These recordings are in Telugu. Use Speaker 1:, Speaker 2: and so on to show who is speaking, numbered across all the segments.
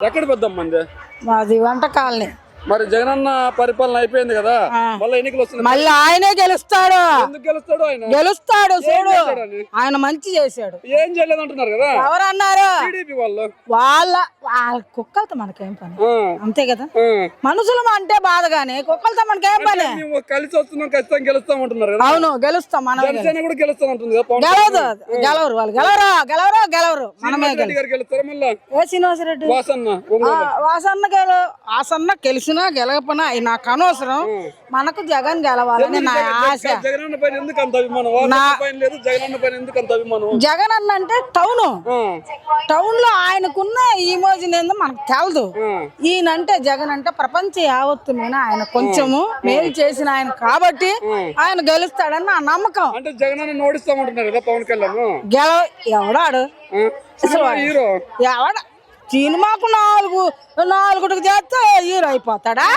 Speaker 1: ఎక్కడ పెద్దమ్మంది
Speaker 2: మాది వంట కాలనీ.
Speaker 1: మరి జగనన్న పరిపాలన అయిపోయింది కదా. మళ్ళీ ఎన్నికలు వస్తుంది
Speaker 2: మళ్ళీ ఆయనే గెలుస్తాడు.
Speaker 1: ఎందుకు గెలుస్తాడు ఆయన?
Speaker 2: గెలుస్తాడు చూడు? ఆయన మంచి చేశాడు.
Speaker 1: ఏం చేయలేదు అంటున్నారు కదా?
Speaker 2: ఎవరన్నారు?
Speaker 1: టీడీపీ వాళ్ళు.
Speaker 2: వాళ్ళ వాళ్ళ కుక్కలతో మనకేం పని? అంతే కదా. మనుషులు అంటే బాధ గానీ కుక్కలతో మనకేం పని?
Speaker 1: కలిసి వస్తున్నాం ఖచ్చితంగా గెలుస్తాం అంటున్నారు కదా?
Speaker 2: అవును గెలుస్తాం గెలుస్తాం.
Speaker 1: జనసేన కూడా గెలుస్తాం అంటుంది
Speaker 2: గెలవదు గెలవరు వాళ్ళు గెలవరు? గెలవరు? గెలవరు. మనమే
Speaker 1: గెలుస్తారా మళ్ళా?
Speaker 2: ఏ శ్రీనివాసరెడ్డి?
Speaker 1: వాసన్న
Speaker 2: వాసన్న గెల వాసన్న గెలిచినా గెలకపోయినా అవి నాకు అనవసరం. మనకు జగన్ గెలవాలని నా ఆశ. జగన్ అన్న అంటే టౌన్. టౌన్లో ఆయనకున్న ఈమోజన్ ఏందో మనకు తెలదు. ఈయనంటే జగన్ అంటే ప్రపంచ యావత్తు మీద ఆయన. కొంచెము మేలు చేసిన ఆయన కాబట్టి ఆయన గెలుస్తాడని నా నమ్మకం.
Speaker 1: అంటే జగనన్న ఓడిస్తామంటున్నారు కదా పవన్ కళ్యాణ్.
Speaker 2: గెల ఎవడాడు? ఎవడ? సినిమాకు నాలుగు నాలుగుడికి చేస్తే హీరో అయిపోతాడా?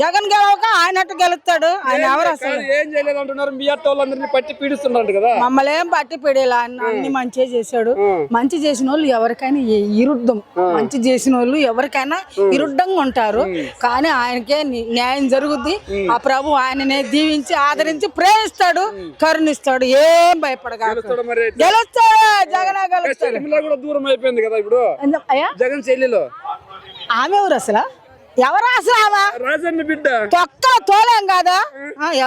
Speaker 2: జగన్ గెలవక ఆయన అట్టు గెలుస్తాడు. ఆయన ఎవరు అసలు?
Speaker 1: ఏం చేయలేదు అంటున్నారు. మీ అత్త వాళ్ళందరినీ పట్టి పీడిస్తున్నారు కదా.
Speaker 2: మమ్మల్ని ఏం పట్టి పెడేలా? అన్ని మంచి చేశాడు. మంచి చేసిన వాళ్ళు ఎవరికైనా ఇరుద్దం మంచి చేసిన వాళ్ళు ఎవరికైనా ఇరుడ్డంగా ఉంటారు. కానీ ఆయనకే న్యాయం జరుగుద్ది. ఆ ప్రభు ఆయననే దీవించి ఆదరించి ప్రేమిస్తాడు కరుణిస్తాడు. ఏం భయపడగా
Speaker 1: గెలుస్తాడు
Speaker 2: జగన్ గెలుస్తాడు.
Speaker 1: దూరం అయిపోయింది కదా ఇప్పుడు? జగన్ చెల్లెలు.
Speaker 2: ఆమె ఎవరు అసలు? ఎవరు
Speaker 1: రాజన్న బిడ్డ.
Speaker 2: తొక్క తోలేం కాదా?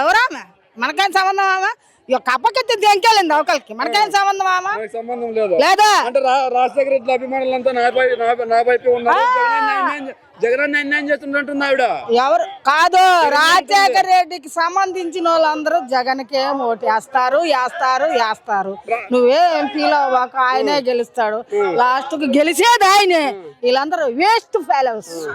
Speaker 2: ఎవరామె మనకేం సంబంధం ఆమె? ఇక కప్పకెత్తి దెంకెళ్ళింది అవకలకి మనకేం సంబంధం ఆమె?
Speaker 1: సంబంధం లేదు.
Speaker 2: లేదా?
Speaker 1: అంటే రాజశేఖర రెడ్డి అభిమానులంతా నా పై నా- నా వైపే ఉన్నారు. జగన్ అన్యాయం- జగన్ అన్యాయం చేస్తుంటుంది ఆవిడ.
Speaker 2: ఎవరు? కాదు రాజశేఖర రెడ్డికి సంబంధించిన వాళ్ళందరూ జగన్కే ఓటు వేస్తారు వేస్తారు. వేస్తారు నువ్వేం ఫీల్ అవ్వక? ఆయనే గెలుస్తాడు. లాస్ట్కు గెలిచేది ఆయనే. వీళ్ళందరూ వేస్ట్ ఫెలోస్.